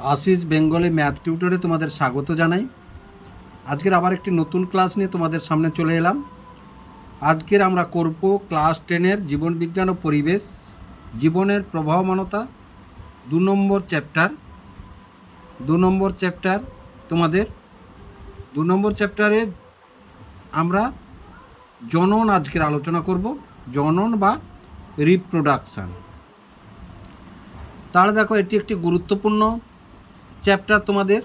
Ashis Bengali math টিউটরে তোমাদের স্বাগত জানাই। আজকের আবার একটি নতুন ক্লাস নিয়ে তোমাদের সামনে চলে এলাম। আজকের আমরা করব ক্লাস টেনের জীবনবিজ্ঞান ও পরিবেশ, জীবনের প্রবাহমানতা, দু নম্বর চ্যাপ্টার। দু নম্বর চ্যাপ্টার তোমাদের, দু নম্বর চ্যাপ্টারে আমরা জনন আজকের আলোচনা করব, জনন বা রিপ্রোডাকশান। তাহলে দেখো, এটি একটি গুরুত্বপূর্ণ চ্যাপ্টার তোমাদের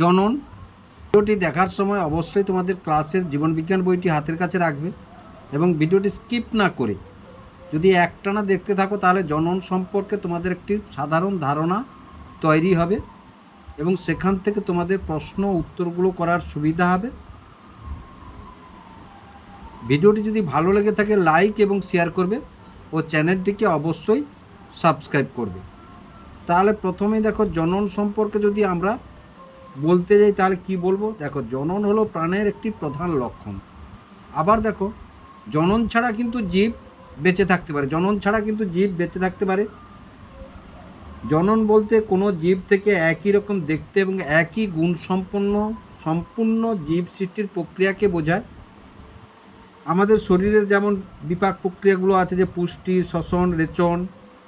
জনন। ভিডিওটি দেখার সময় অবশ্যই তোমাদের ক্লাসের জীবনবিজ্ঞান বইটি হাতের কাছে রাখবে এবং ভিডিওটি স্কিপ না করে যদি একটানা দেখতে থাকো তাহলে জনন সম্পর্কে তোমাদের একটি সাধারণ ধারণা তৈরি হবে এবং সেখান থেকে তোমাদের প্রশ্ন উত্তরগুলো করার সুবিধা হবে। ভিডিওটি যদি ভালো লেগে থাকে লাইক এবং শেয়ার করবে ও চ্যানেলটিকে অবশ্যই সাবস্ক্রাইব করবে। তাহলে প্রথমেই দেখো জনন সম্পর্কে যদি আমরা বলতে যাই, তাহলে কি বলব? দেখো, জনন হলো প্রাণের একটি প্রধান লক্ষণ। আবার দেখো, জনন ছাড়া কিন্তু জীব বেঁচে থাকতে পারে। জনন ছাড়া কিন্তু জীব বেঁচে থাকতে পারে। জনন বলতে কোনো জীব থেকে একই রকম দেখতে এবং একই গুণ সম্পন্ন, সম্পূর্ণ জীব সৃষ্টির প্রক্রিয়াকে বোঝায়। আমাদের শরীরের যেমন বিপাক প্রক্রিয়াগুলো আছে, যে পুষ্টি, শ্বসন, রেচন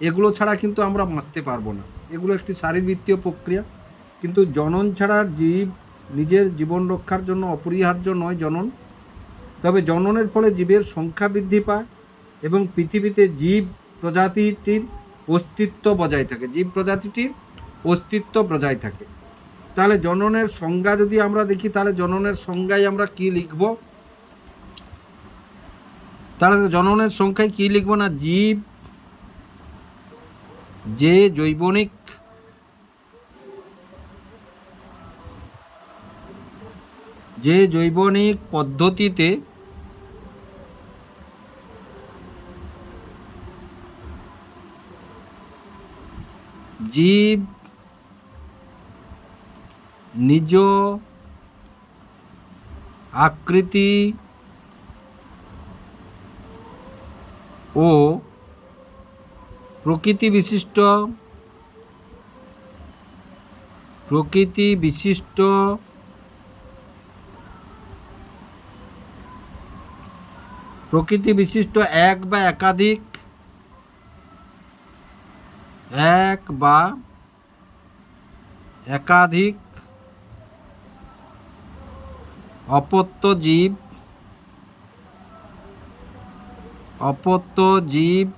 এগুলো ছাড়া কিন্তু আমরা বাঁচতে পারব না। এগুলো একটি শারীরবৃত্তীয় প্রক্রিয়া। কিন্তু জনন ছাড়া জীব নিজের জীবন রক্ষার জন্য অপরিহার্য নয় জনন। তবে জননের ফলে জীবের সংখ্যা বৃদ্ধি পায় এবং পৃথিবীতে জীব প্রজাতিটির অস্তিত্ব বজায় থাকে। জীব প্রজাতিটির অস্তিত্ব বজায় থাকে। তাহলে জননের সংজ্ঞা যদি আমরা দেখি, তাহলে জননের সংজ্ঞায় আমরা কি লিখব? তাহলে জননের সংখ্যায় কি লিখব না? জীব যে জৈবনিক যে জৈবনিক পদ্ধতিতে জীব নিজ আকৃতি ও প্রকৃতি বিশিষ্ট প্রকৃতি বিশিষ্ট প্রকৃতি বিশিষ্ট এক বা একাধিক, এক বা একাধিক অপত্য জীব অপত্য জীব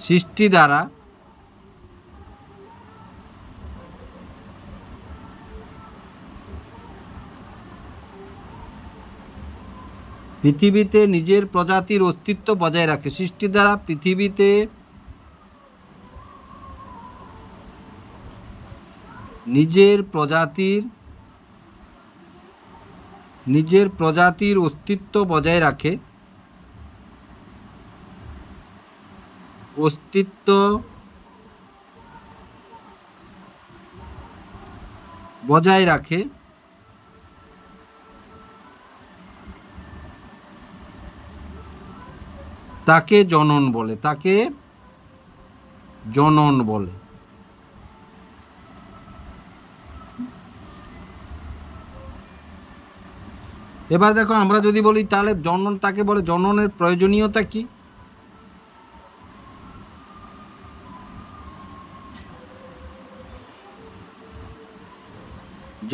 সৃষ্টি দ্বারা পৃথিবীতে নিজের প্রজাতির অস্তিত্ব বজায় রাখে। সৃষ্টি দ্বারা পৃথিবীতে নিজের প্রজাতির নিজের প্রজাতির অস্তিত্ব বজায় রাখে। অস্তিত্ব বজায় রাখে। তাকে জনন বলে, তাকে জনন বলে। এবার দেখো, আমরা যদি বলি তাহলে জনন, তাকে বলে জননের প্রয়োজনীয়তা কি?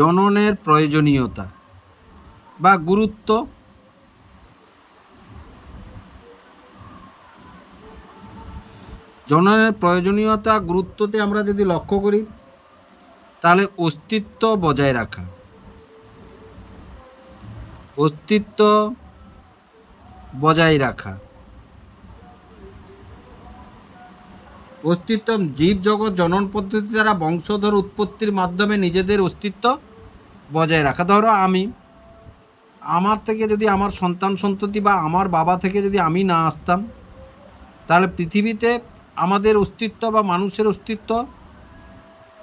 জননের প্রয়োজনীয়তা বা গুরুত্ব জননের প্রয়োজনীয়তা, গুরুত্বতে আমরা যদি লক্ষ্য করি, তাহলে অস্তিত্ব বজায় রাখা। অস্তিত্ব বজায় রাখা। অস্তিত্ব জীব জগৎ জনন পদ্ধতি দ্বারা বংশধর উৎপত্তির মাধ্যমে নিজেদের অস্তিত্ব বজায় রাখা। ধরো আমি, আমার থেকে যদি আমার সন্তান সন্ততি বা আমার বাবা থেকে যদি আমি না আসতাম, তাহলে পৃথিবীতে আমাদের অস্তিত্ব বা মানুষের অস্তিত্ব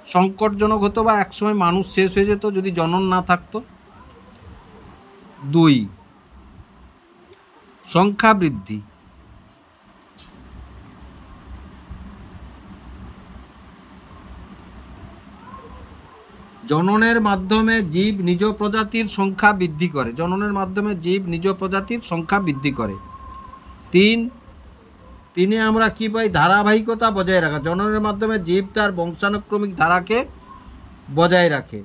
সংকটজনক হতো বা একসময় মানুষ শেষ হয়ে যেত যদি জনন না থাকতো। দুই, সংখ্যা বৃদ্ধি। জননের মাধ্যমে জীব নিজ প্রজাতির সংখ্যা বৃদ্ধি করে। জননের মাধ্যমে জীব নিজ প্রজাতির সংখ্যা বৃদ্ধি করে। তিন, তিনে আমরা কি পাই? ধারাবাহিকতা বজায় রাখা। জননের মাধ্যমে জীব তার বংশানুক্রমিক ধারাকে বজায় রাখে।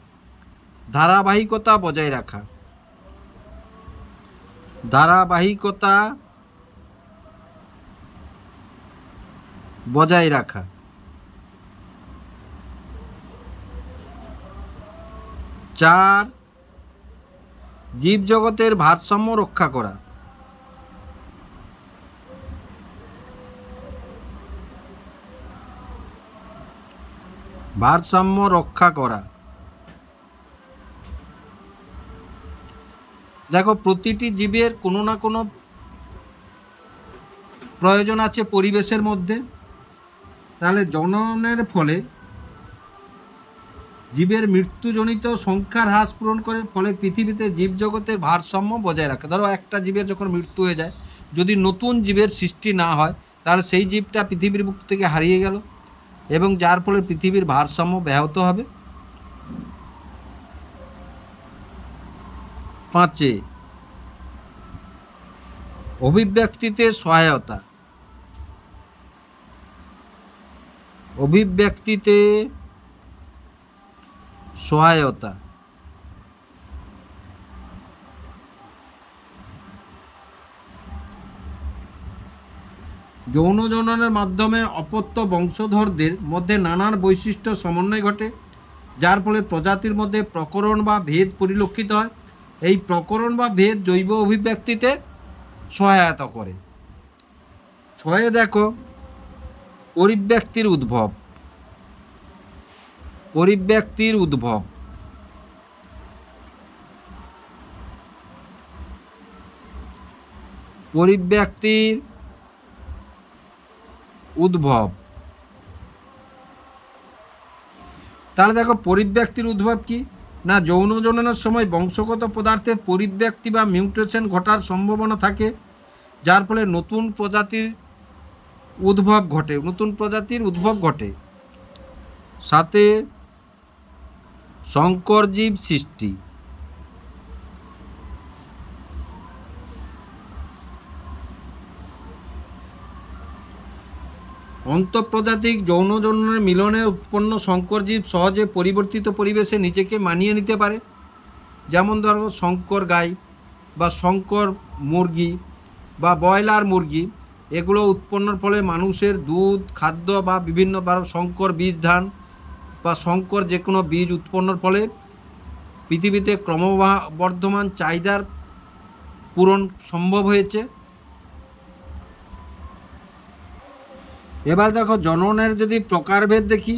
ধারাবাহিকতা বজায় রাখা। ধারাবাহিকতা বজায় রাখা। চার, জীবজগতের ভারসাম্য রক্ষা করা। ভারসাম্য রক্ষা করা। দেখো, প্রতিটি জীবের কোনো না কোনো প্রয়োজন আছে পরিবেশের মধ্যে। তাহলে জননের ফলে জীবের মৃত্যুজনিত সংখ্যার হ্রাস পূরণ করে, ফলে পৃথিবীতে জীবজগতের ভারসাম্য বজায় রাখে। ধরো, একটা জীবের যখন মৃত্যু হয়ে যায়, যদি নতুন জীবের সৃষ্টি না হয়, তাহলে সেই জীবটা পৃথিবীর বুক থেকে হারিয়ে গেল এবং যার ফলে পৃথিবীর ভারসাম্য ব্যাহত হবে। পাঁচে, অভিব্যক্তিতে সহায়তা। অভিব্যক্তিতে সহায়তা। যৌন জননের মাধ্যমে অপত্য বংশধরদের মধ্যে নানান বৈশিষ্ট্য সমন্বয় ঘটে, যার ফলে প্রজাতির মধ্যে প্রকরণ বা ভেদ পরিলক্ষিত হয়। এই প্রকরণ বা ভেদ জৈব অভিব্যক্তিতে সহায়তা করে। ছয়ে দেখো, পরিব্যক্তির উদ্ভব। পরিব্যক্তির উদ্ভব। পরিব্যক্তির উদ্ভব। তাহলে দেখো পরিব্যক্তির উদ্ভব কি? না, যৌন জননের সময় বংশগত পদার্থে পরিব্যক্তি বা মিউটেশন ঘটার সম্ভাবনা থাকে, যার ফলে নতুন প্রজাতির উদ্ভব ঘটে, নতুন প্রজাতির উদ্ভব ঘটে। সাথে শঙ্করজীব সৃষ্টি। অন্তঃপ্রজাতিক যৌন জননের মিলনে উৎপন্ন শঙ্করজীব সহজে পরিবর্তিত পরিবেশে নিজেকে মানিয়ে নিতে পারে। যেমন ধরো, শঙ্কর গাই বা শঙ্কর মুরগি বা ব্রয়লার মুরগি, এগুলো উৎপন্নর ফলে মানুষের দুধ, খাদ্য বা বিভিন্ন শঙ্কর বীজ, ধান বা শঙ্কর যে কোনো বীজ উৎপন্নর ফলে পৃথিবীতে ক্রমবর্ধমান চাহিদার পূরণ সম্ভব হয়েছে। এবার দেখো জননের যদি প্রকারভেদ দেখি,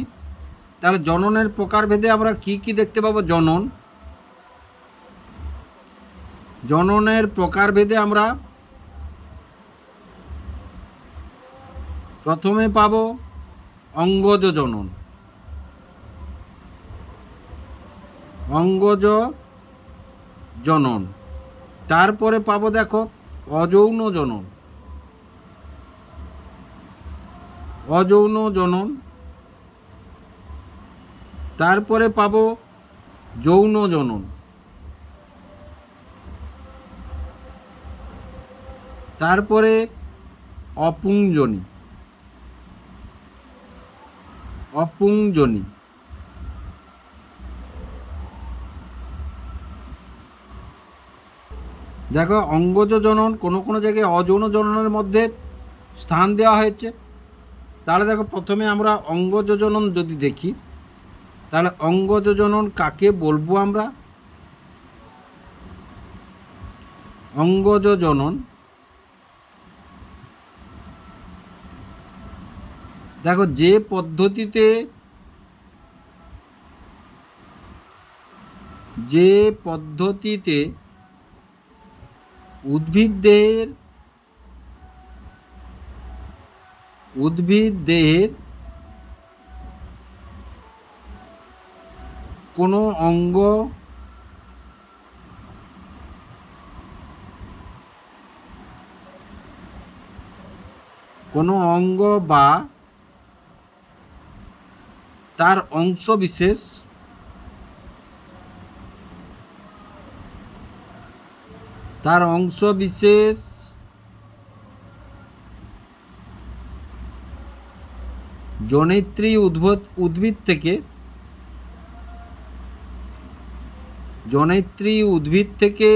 তাহলে জননের প্রকারভেদে আমরা কি কি দেখতে পাবো? জনন। জননের প্রকারভেদে আমরা প্রথমে পাব অঙ্গজ জনন। অঙ্গজ জনন। তারপরে পাবো দেখো, অযৌন জনন। অযৌন জনন। তারপরে পাব যৌন জনন। তারপরে অপুংজনী অপুংজনী দেখো, অঙ্গজ জনন কোনো কোনো জায়গায় অযৌন জননের মধ্যে স্থান দেওয়া হয়েছে। তাহলে দেখো, প্রথমে আমরা অঙ্গ যোজনন যদি দেখি, তাহলে অঙ্গ যোজনন কাকে বলব আমরা? অঙ্গ যোজনন দেখো, যে পদ্ধতিতে যে পদ্ধতিতে উদ্ভিদদের উদ্ভিদ দেহের কোনো অঙ্গ কোনো অঙ্গ বা তার অংশ বিশেষ তার অংশ বিশেষ জনেত্রী উদ্ভূত, উদ্ভিদ থেকে, জনেত্রী উদ্ভিদ থেকে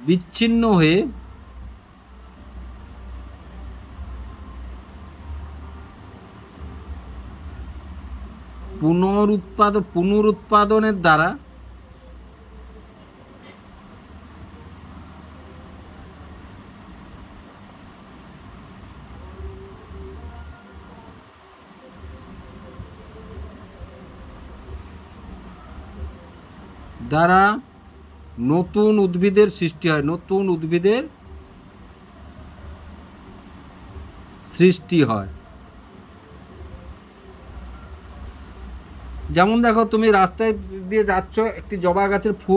বিচ্ছিন্ন হয়ে পুনরুৎপাদন পুনরুৎপাদনের দ্বারা দ্বারা নতুন উদ্ভিদের সৃষ্টি হয়, নতুন উদ্ভিদের সৃষ্টি হয়। যেমন দেখো, তুমি রাস্তায় দিয়ে যাচ্ছ, একটি জবা গাছের ফু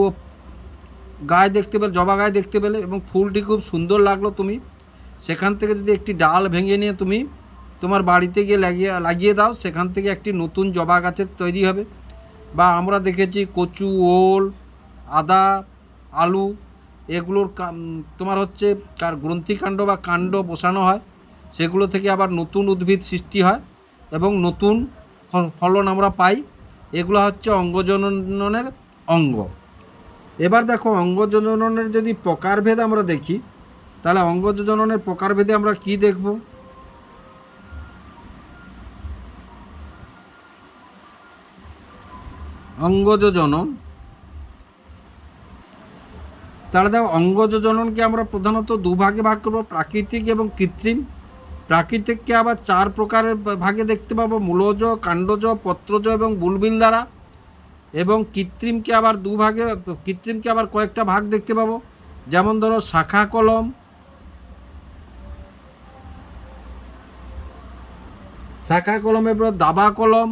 গায়ে দেখতে পেলে, জবা গায়ে দেখতে পেলে এবং ফুলটি খুব সুন্দর লাগল তুমি। সেখান থেকে যদি একটি ডাল ভেঙে নিয়ে তুমি তোমার বাড়িতে গিয়ে লাগিয়ে লাগিয়ে দাও, সেখান থেকে একটি নতুন জবা গাছের তৈরি হবে। বা আমরা দেখেছি কচু, ওল, আদা, আলু, এগুলোর তোমার হচ্ছে কার, গ্রন্থিকাণ্ড বা কাণ্ড বসানো হয়। সেগুলো থেকে আবার নতুন উদ্ভিদ সৃষ্টি হয় এবং নতুন ফলন আমরা পাই। এগুলো হচ্ছে অঙ্গজননের অঙ্গ। এবার দেখো, অঙ্গজননের যদি প্রকারভেদ আমরা দেখি, তাহলে অঙ্গজননের প্রকারভেদে আমরা কি দেখব? অঙ্গজ জনন তাহলে দেখো অঙ্গজ জননকে আমরা প্রধানত দুভাগে ভাগ করব, প্রাকৃতিক এবং কৃত্রিম। প্রাকৃতিককে আবার চার প্রকারের ভাগে দেখতে পাবো, মূলজ, কাণ্ডজ, পত্রজ এবং বুলবিল দ্বারা। এবং কৃত্রিমকে আবার দুভাগে, কৃত্রিমকে আবার কয়েকটা ভাগ দেখতে পাবো, যেমন ধরো শাখা কলম শাখা কলমের পর দাবা কলম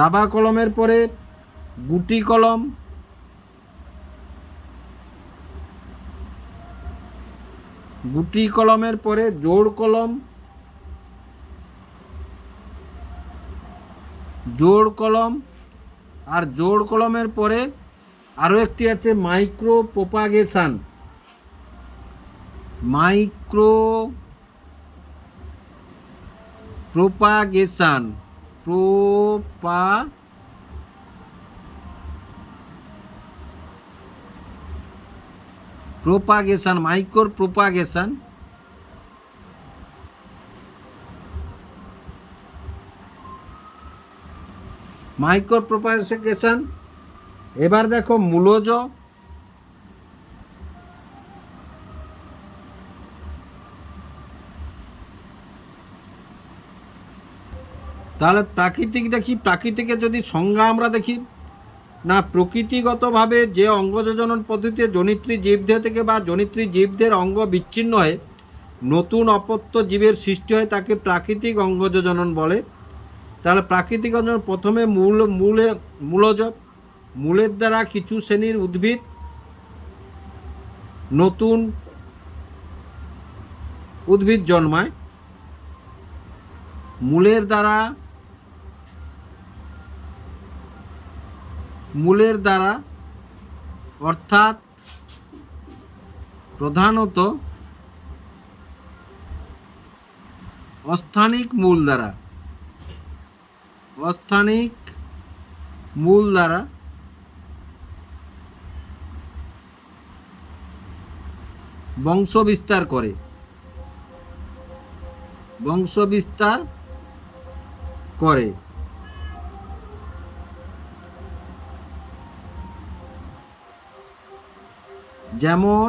দাবা কলমের পরে গুটি কলম, গুটি কলমের পরে জোড় কলম জোড় কলম, আর জোড় কলমের পরে আরও একটি আছে micro propagation micro propagation প্রোপা propagation micro propagation. Micro propagation. এবার দেখো মূলজ। তাহলে প্রাকৃতিক দেখি প্রাকৃতিকের যদি সংজ্ঞা আমরা দেখি, না প্রকৃতিগতভাবে যে অঙ্গযোজনন পদ্ধতিতে জনিত্রী জীবদেহ থেকে বা জনিত্রী জীবদের অঙ্গ বিচ্ছিন্ন হয়ে নতুন অপত্য জীবের সৃষ্টি হয় তাকে প্রাকৃতিক অঙ্গযোজনন বলে। তাহলে প্রাকৃতিক অঞ্জন প্রথমে মূল, মূলে, মূলজ, মূলের দ্বারা কিছু শ্রেণির উদ্ভিদ নতুন উদ্ভিদ জন্মায়। মূলের দ্বারা মূলের দ্বারা, অর্থাৎ প্রধানত অস্থানিক মূল দ্বারা, অস্থানিক মূল দ্বারা বংশ বিস্তার করে। বংশ বিস্তার করে। যেমন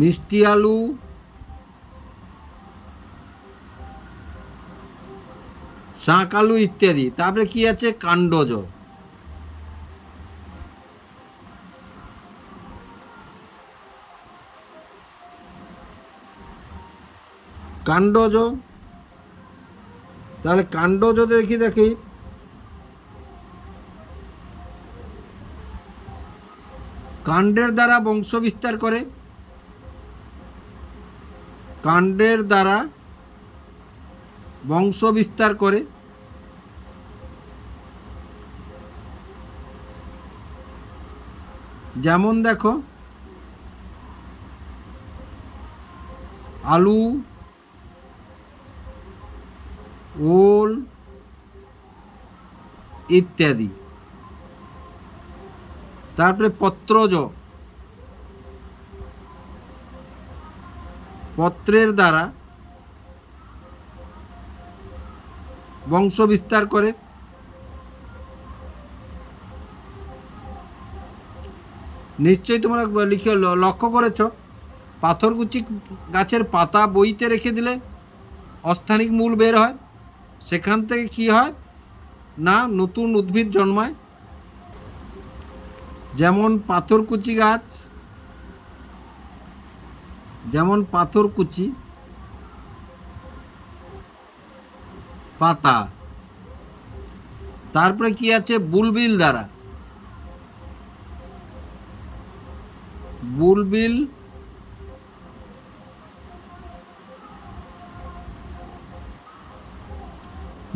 মিষ্টি আলু, শাঁক আলু ইত্যাদি। তারপরে কি আছে? কাণ্ডজ। কাণ্ডজ। তাহলে কাণ্ডজ দেখি দেখি। কাণ্ডের দ্বারা বংশ বিস্তার করে। কাণ্ডের দ্বারা বংশ বিস্তার করে। যেমন দেখো, আলু, ওল ইত্যাদি। তারপরে পত্রজ। পত্রের দ্বারা বংশ বিস্তার করে। নিশ্চয়ই তোমরা লিখে লক্ষ্য করেছ। পাথরকুচি গাছের পাতা বইতে রেখে দিলে অস্থানিক মূল বের হয়। সেখান থেকে কি হয়? না, নতুন উদ্ভিদ জন্মায়। যেমন পাথরকুচি গাছ, যেমন পাথরকুচি পাতা। তারপরে কি আছে? বুলবিল দ্বারা। বুলবিল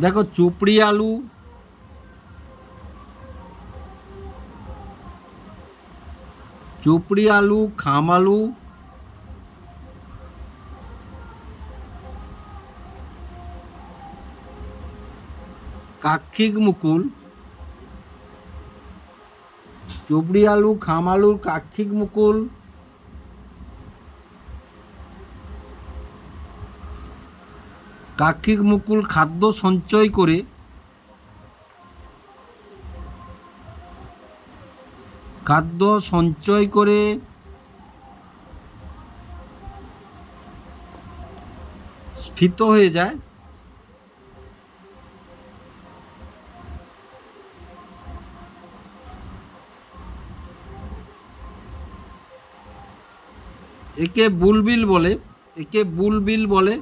দেখো, চুপড়ি আলু চুপড়ি আলু, খাম আলু, কাক্ষিক মুকুল চুবড়ি আলু, খাম আলুর কাক্ষিক মুকুল কাক্ষিক মুকুল খাদ্য সঞ্চয় করে খাদ্য সঞ্চয় করে স্ফীত হয়ে যায়। একে বুলবিল বলে, একে বুলবিল বলে,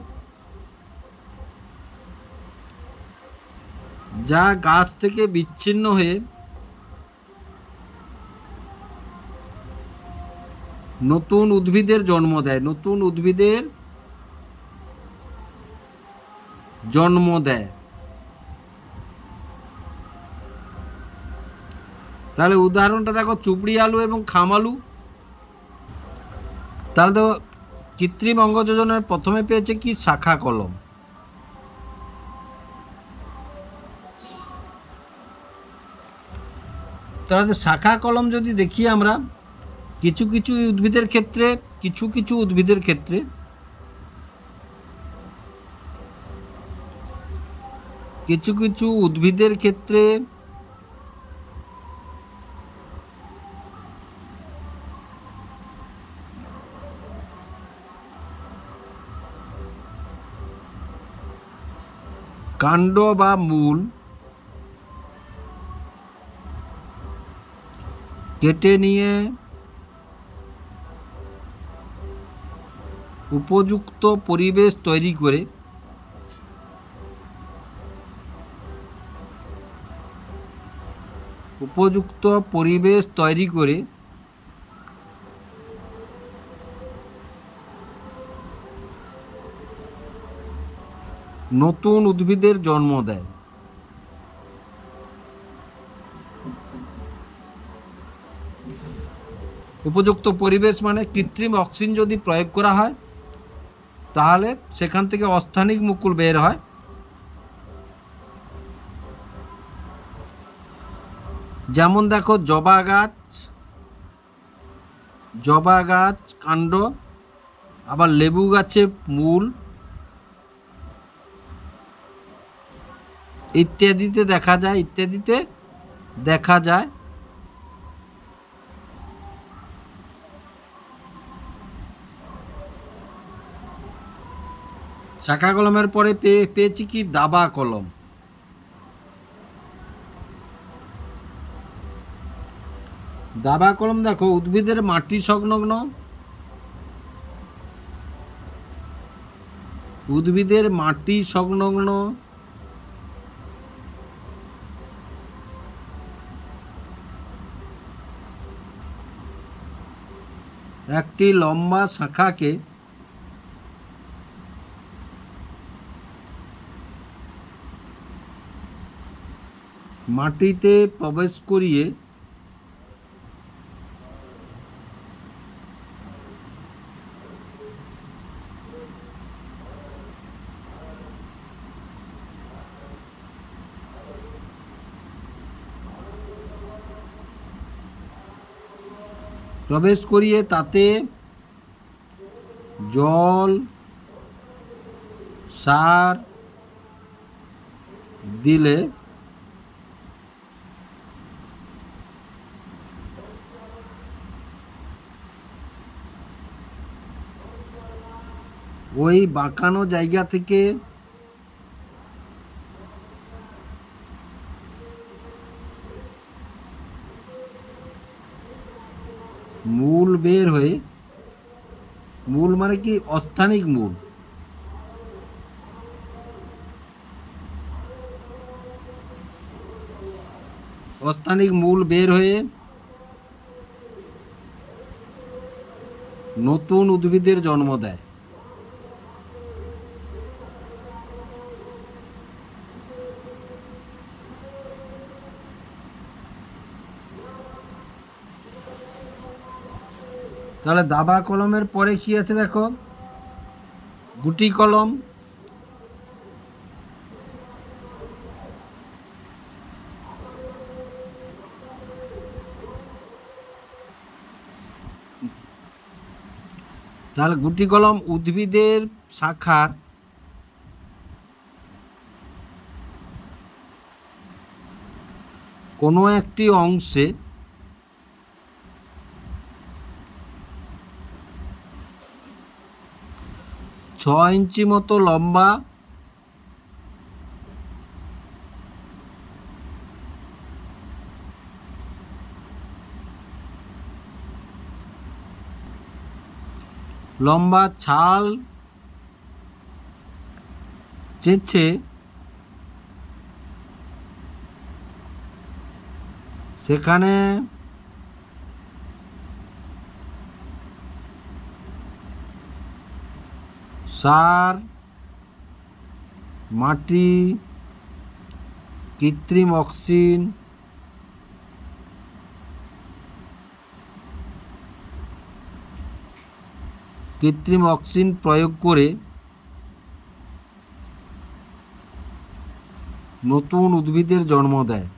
যা গাছ থেকে বিচ্ছিন্ন হয়ে নতুন উদ্ভিদের জন্ম দেয়, নতুন উদ্ভিদের জন্ম দেয়। তাহলে উদাহরণটা দেখো, চুপড়ি আলু এবং খামালু তাহলে তো কৃত্রিম অঙ্গ যোজনার প্রথমে পেয়েছে কি? শাখা কলম। তাহলে শাখা কলম যদি দেখি আমরা কিছু কিছু উদ্ভিদের ক্ষেত্রে, কিছু কিছু উদ্ভিদের ক্ষেত্রে কিছু কিছু উদ্ভিদের ক্ষেত্রে কাণ্ড বা মূল কেটে নিয়ে উপযুক্ত পরিবেশ তৈরি করে উপযুক্ত পরিবেশ তৈরি করে নতুন উদ্ভিদের জন্ম দেয়। উপযুক্ত পরিবেশ মানে কৃত্রিম অক্সিজেন যদি প্রয়োগ করা হয় তাহলে সেখান থেকে অস্থানিক মুকুল বের হয়। যেমন দেখো, জবা গাছ জবা গাছ কাণ্ড, আবার লেবু গাছে মূল ইত্যাদিতে দেখা যায়, ইত্যাদিতে দেখা যায়। চাকা কলমের পরে পেয়ে পেয়েছি কি? দাবা কলম। দাবা কলম দেখো, উদ্ভিদের মাটি সংলগ্ন। উদ্ভিদের মাটি সংলগ্ন। একটি লম্বা শাখাকে মাটিতে প্রবেশ করিয়ে প্রবেশ করিয়ে তাতে জল সার দিলে ওই বাঁকানো জায়গা থেকে মূল বের হয়ে, মূল মানে কি? অস্থানিক মূল। অস্থানিক মূল বের হয়ে নতুন উদ্ভিদের জন্ম দেয়। তাহলে দাবা কলমের পরে কি আছে দেখো? গুটি কলম, তাহলে গুটি কলম উদ্ভিদের শাখার কোনো একটি অংশে ছ ইঞ্চি মতো লম্বা। লম্বা ছাল। চেঁচে সেখানে সার মাটি কৃত্রিম অক্সিজেন কৃত্রিম অক্সিজেন প্রয়োগ করে নতুন উদ্ভিদের জন্ম দেয়।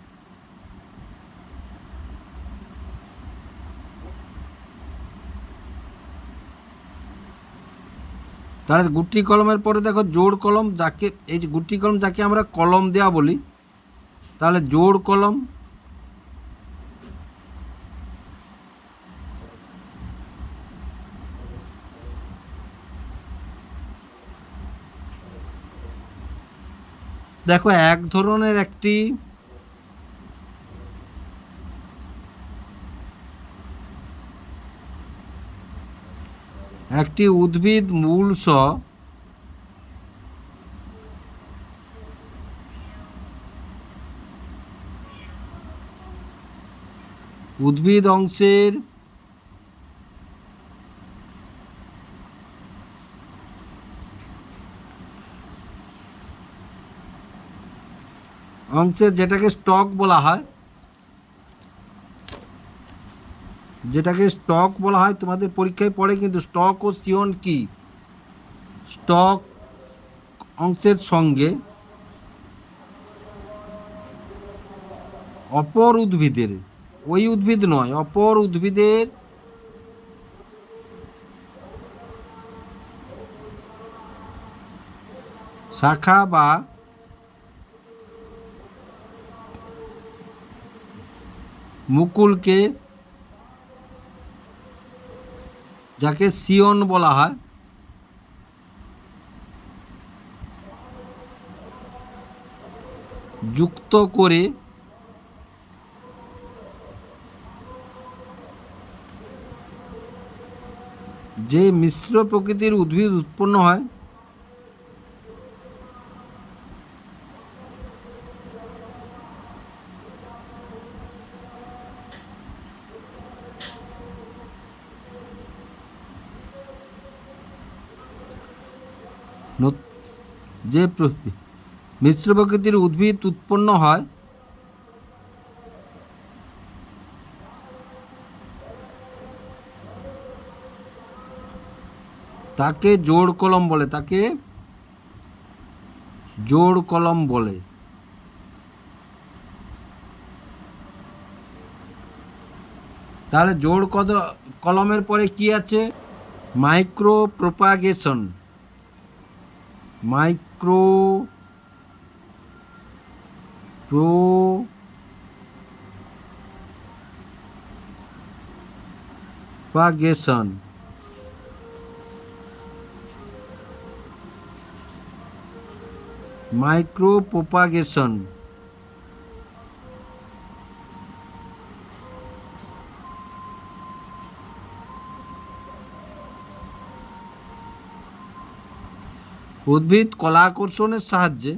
তাহলে গুটি কলমের পরে দেখো জোড় কলম যাকে, এই যে গুটি কলম যাকে আমরা কলম দেওয়া বলি, তাহলে জোড় কলম, দেখো এক ধরনের একটি একটি উদ্ভিদ মূল সহ উদ্ভিদ অংশের অংশের যেটাকে স্টক বলা হয় যেটাকে স্টক বলা হয়, তোমাদের পরীক্ষায় পড়ে কিন্তু স্টক ও সিয়ন কি? স্টক অংশের সঙ্গে অপর উদ্ভিদের, ওই উদ্ভিদ নয়, অপর উদ্ভিদের শাখা বা মুকুলকে যাকে সিয়ন বলা হয়। যুক্ত করে যে মিশ্র প্রকৃতির উদ্ভিদ উৎপন্ন হয় যে মিশ্র প্রকৃতির উদ্ভিদ উৎপন্ন হয়, তাকে জোড় কলম বলে, তাকে জোড় কলম বলে। তাহলে জোড় কলমের পরে কি আছে? Micro propagation micro pro propagation micro propagation উদ্ভিদ কলা আকর্ষণের সাহায্যে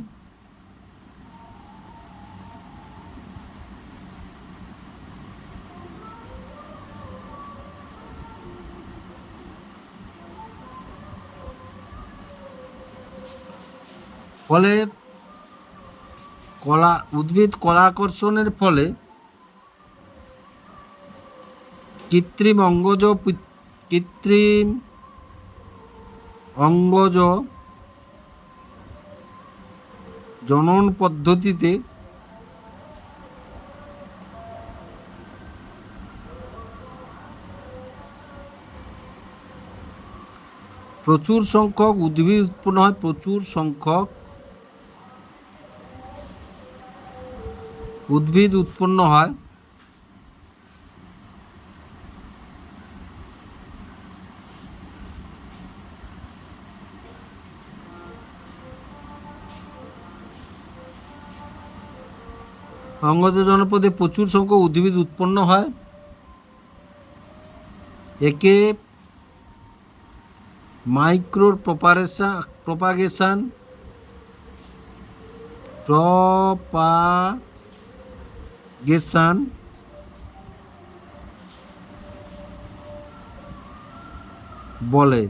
ফলে কলা উদ্ভিদ কলা আকর্ষণের ফলে কৃত্রিম অঙ্গজ কৃত্রিম অঙ্গজ জনন পদ্ধতিতে প্রচুর সংখ্যক উদ্ভিদ উৎপন্ন হয় প্রচুর সংখ্যক উদ্ভিদ উৎপন্ন হয়। অঙ্গজ জনপদে প্রচুর সংখ্যক উদ্ভিদ উৎপন্ন হয়। একে মাইক্রোর প্রপারেশন প্রপাগেশন প্রপাগেশন বলে।